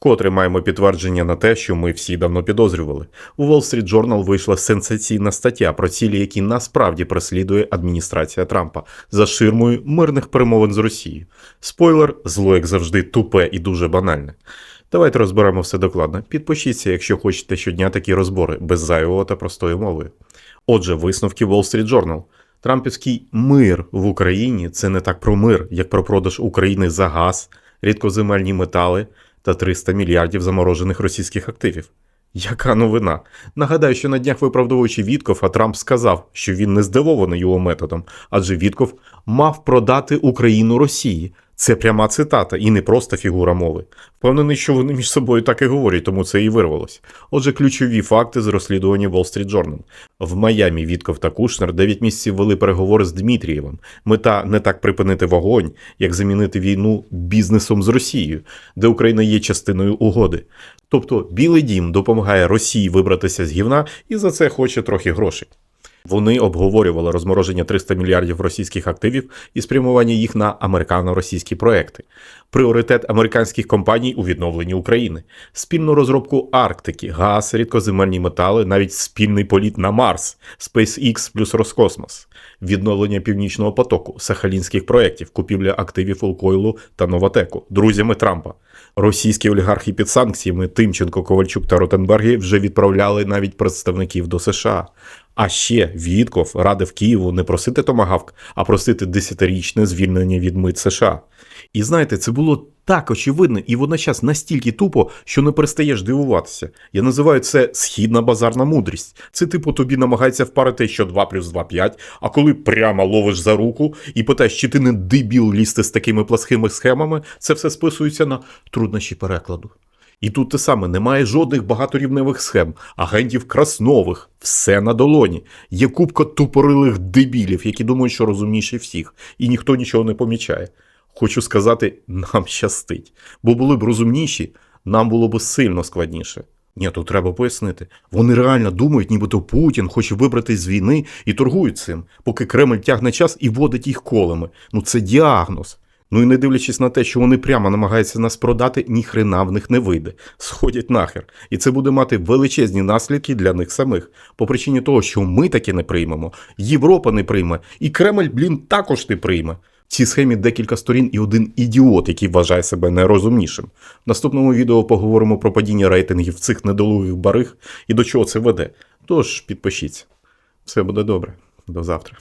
Вкотре маємо підтвердження на те, що ми всі давно підозрювали. У Wall Street Journal вийшла сенсаційна стаття про цілі, які насправді переслідує адміністрація Трампа за ширмою мирних перемовин з Росією. Спойлер, зло, як завжди, тупе і дуже банальне. Давайте розберемо все докладно. Підпишіться, якщо хочете щодня такі розбори, без зайвого та простої мови. Отже, висновки Wall Street Journal. Трампівський мир в Україні це не так про мир, як про продаж України за газ, рідкоземельні метали та 300 мільярдів заморожених російських активів. Яка новина? Нагадаю, що на днях виправдовуючи Вітков, а Трамп сказав, що він не здивований його методом, адже Вітков мав продати Україну Росії. Це пряма цитата і не просто фігура мови. Впевнений, що вони між собою так і говорять, тому це і вирвалось. Отже, ключові факти з розслідування Wall Street Journal. В Майамі Вітков та Кушнер 9 місяців вели переговори з Дмитрієвим. Мета не так припинити вогонь, як замінити війну бізнесом з Росією, де Україна є частиною угоди. Тобто Білий Дім допомагає Росії вибратися з гівна і за це хоче трохи грошей. Вони обговорювали розмороження 300 мільярдів російських активів і спрямування їх на американо-російські проекти, пріоритет американських компаній у відновленні України, спільну розробку Арктики, газ, рідкоземельні метали, навіть спільний політ на Марс, SpaceX плюс Роскосмос, відновлення північного потоку, сахалінських проєктів, купівля активів Лукойлу та Новатеку, друзями Трампа. Російські олігархи під санкціями Тимченко, Ковальчук та Ротенберги вже відправляли навіть представників до США. А ще Вітков радив Києву не просити томагавк, а просити десятирічне звільнення від мит США. І знаєте, це було так очевидно і водночас настільки тупо, що не перестаєш дивуватися. Я називаю це східна базарна мудрість. Це типу тобі намагається впарити, що 2 плюс 2 – 5, а коли прямо ловиш за руку і питаєш, чи ти не дебіл лізти з такими пласхими схемами, це все списується на труднощі перекладу. І тут те саме немає жодних багаторівневих схем, агентів краснових, все на долоні. Є купка тупорилих дебілів, які думають, що розумніші всіх, і ніхто нічого не помічає. Хочу сказати, нам щастить. Бо були б розумніші, нам було б сильно складніше. Ні, тут треба пояснити. Вони реально думають, нібито Путін хоче вибратись з війни і торгують цим, поки Кремль тягне час і водить їх колами. Ну це діагноз. Ну і не дивлячись на те, що вони прямо намагаються нас продати, ніхрена в них не вийде. Сходять нахер. І це буде мати величезні наслідки для них самих. По причині того, що ми таки не приймемо, Європа не прийме, і Кремль, блін, також не прийме. В цій схемі декілька сторін і один ідіот, який вважає себе найрозумнішим. В наступному відео поговоримо про падіння рейтингів цих недолугих бариг і до чого це веде. Тож підпишіться. Все буде добре. До завтра.